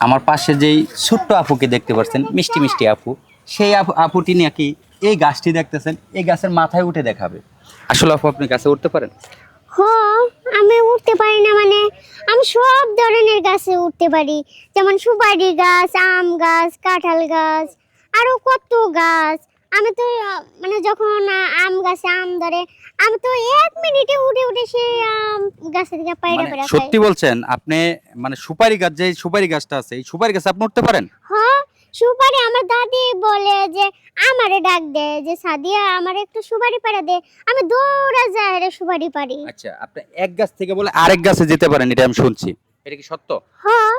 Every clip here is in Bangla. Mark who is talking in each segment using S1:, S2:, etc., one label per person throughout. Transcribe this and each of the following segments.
S1: আমার পাশে যেই ছোট্ট আপুকে দেখতে পাচ্ছেন, মিষ্টি মিষ্টি আপু, সেই আপু আপুটি নাকি এই গাছটি দেখতেছেন, এই গাছের মাথায় উঠে দেখাবে। আসলে আপু, আপনি গাছে উঠতে পারেন?
S2: হ আমি উঠতে পারি না মানে আমি সব ধরনের গাছে উঠতে পারি। যেমন সুপারি গাছ, আম গাছ, কাঁঠাল গাছ আরও কত গাছ। আমি তো মানে যখন আম গাছে আম ধরে আমি তো এক মিনিটে উঠে উঠে সেই আম গাছের দিকে পায়রা
S1: মানে
S2: পায়রা খাই
S1: সত্যি বলছেন আপনি মানে সুপারি গাছ যে সুপারি গাছটা আছে এই সুপারি গাছে আপনি উঠতে পারেন?
S2: হ্যাঁ সুপারি আমার দাদি বলে যে আমারে ডাক দে যে সাদিয়া আমার একটু সুপারি পাড়া দে আমি দৌড়া যাই রে সুপারি পারি
S1: আচ্ছা আপনি এক গাছ থেকে বলে আরেক গাছে যেতে পারেন এটা আমি শুনছি। এটা কি সত্য?
S2: হ্যাঁ।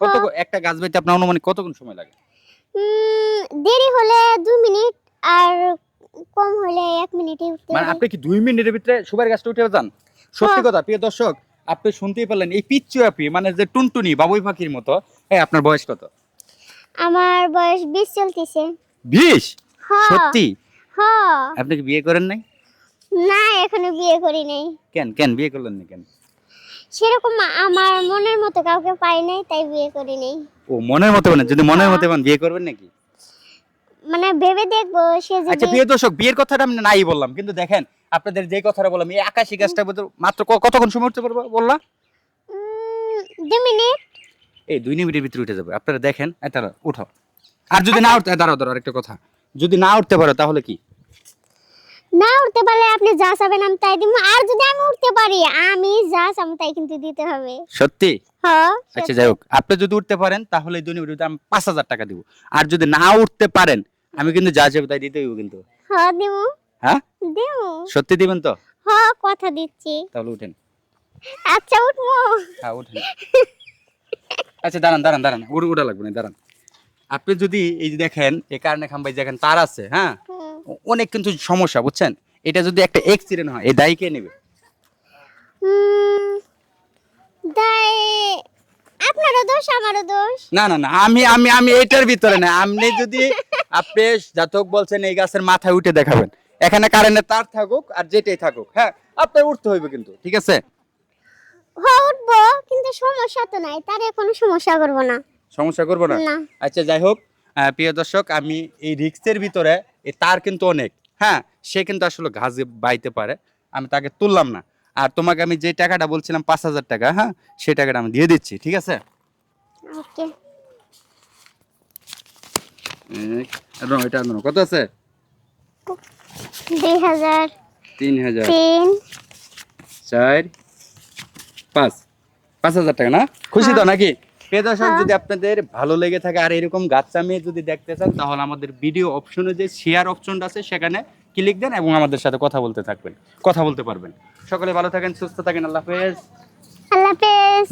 S1: কত
S2: হ্যাঁ।
S1: একটা গাছ বাইতে আপনার অনুমানিক কতক্ষণ সময় লাগে?
S2: দেরি হলে দু মিনিট আর কম হলে এক মিনিটে উঠতে
S1: মানে আপনি কি দুই মিনিটের ভিতরে সুপারি গাছটা উঠে যান? সত্যি। কথা প্রিয় দর্শক আপনি শুনতেই পারলেন এই পিচ্চু আপি মানে যে টুনটুনি বাবুই পাখির মতো হ্যাঁ আপনার বয়স কত?
S2: আমার বয়স বিশ চলতেছে।
S1: বিশ?
S2: হ্যাঁ
S1: সত্যি?
S2: হ্যাঁ
S1: আপনি কি বিয়ে করেন নাই?
S2: না এখনও বিয়ে করি নাই।
S1: কেন কেন বিয়ে করলেন না কেন?
S2: সেরকম আমার মনের মতো কাউকে পাই নাই তাই বিয়ে করি নাই।
S1: ও মনের মতো মানে যদি মনের মতো মানে বিয়ে করবেন নাকি?
S2: মানে ভেবে দেখব সে
S1: আচ্ছা প্রিয় দর্শক বিয়ের কথাটা আমি নাই বললাম কিন্তু দেখেন আপনাদের যে কথাটা বললাম এই আকাশি গাছটা মাত্র কতক্ষণ সময় উঠতে পারব বললাম
S2: উম, দু মিনিট।
S1: এই দুই মিনিটের ভিতরে উঠে যাবে আপনারা দেখেন এই দাঁড়াও উঠো আর যদি না উঠতে দাঁড়াও দাঁড়াও একটা কথা। যদি না উঠতে পারো তাহলে কি?
S2: না উঠতে পারলে আপনি যা চাবেন আমি তাই দিব আর যদি আমি উঠতে পারি আমি যা চাবো তাই কিন্তু দিতে হবে।
S1: সত্যি?
S2: হ্যাঁ
S1: আচ্ছা যাই হোক আপনি যদি উঠতে পারেন তাহলে দুই মিনিটে আমি পাঁচ হাজার টাকা দিব। আর যদি না উঠতে পারেন আমি কিন্তু যা যাবে তাই দিতে হইব কিন্তু।
S2: হ্যাঁ দিব
S1: হ্যাঁ?
S2: দিব
S1: সত্যি দিবেন তো?
S2: হ্যাঁ কথা দিচ্ছি।
S1: তাহলে উঠেন।
S2: আচ্ছা উঠবো।
S1: হ্যাঁ উঠেন। আচ্ছা দাঁড়ান দাঁড়ান দাঁড়ান। উড় উড়া লাগবে না দাঁড়ান। আপনি যদি এই যে দেখেন এই কারণে খাম্বাই দেখেন তার আছে হ্যাঁ? অনেক কিন্তু সমস্যা বুঝছেন? এটা যদি একটা এক্সিডেন্ট হয় এই দায়ী কে নেবে?
S2: হুম, আপনারও দোষ আমারও দোষ।
S1: না না না আমি আমি আমি এটার ভিতরে না আপনি যদি আপনি জাতক বলছেন এই গাছের মাথায় উঠে দেখাবেন। এখানে কারেন্টের তার থাকুক আর যেটাই থাকুক হ্যাঁ? আপনার উঠতে হইবে কিন্তু ঠিক আছে?
S2: হ্যাঁ উঠবো কিন্তু সমস্যা তো নাই তার কোনো সমস্যা করব না।
S1: সমস্যা করব না? আচ্ছা যাই হোক প্রিয় দর্শক আমি এই রিক্সের ভিতরে এই তার কিন্তু অনেক হ্যাঁ? সে কিন্তু আসলে ঘাস বাইতে পারে আমি তাকে তুললাম না। আর তোমাকে আমি যে টাকাটা বলছিলাম পাঁচ হাজার টাকা হ্যাঁ? সেই টাকাটা আমি দিয়ে দিচ্ছি ঠিক আছে?
S2: ওকে।
S1: এটা। কত আছে?
S2: দুই হাজার
S1: তিন হাজার।
S2: তিন।
S1: চার পাঁচ। পাঁচ হাজার টাকা না? খুশি তো নাকি? প্রিয় দর্শক
S2: হ্যাঁ।
S1: যদি আপনাদের ভালো লেগে থাকে আর এরকম গাছ আমি যদি দেখতে চান তাহলে আমাদের ভিডিও অপশনে যে শেয়ার অপশনটা আছে সেখানে ক্লিক দেন এবং আমাদের সাথে কথা বলতে থাকবেন কথা বলতে পারবেন। সকলে ভালো থাকেন সুস্থ থাকেন আল্লাহ হাফেজ।
S2: আল্লাহ হাফেজ।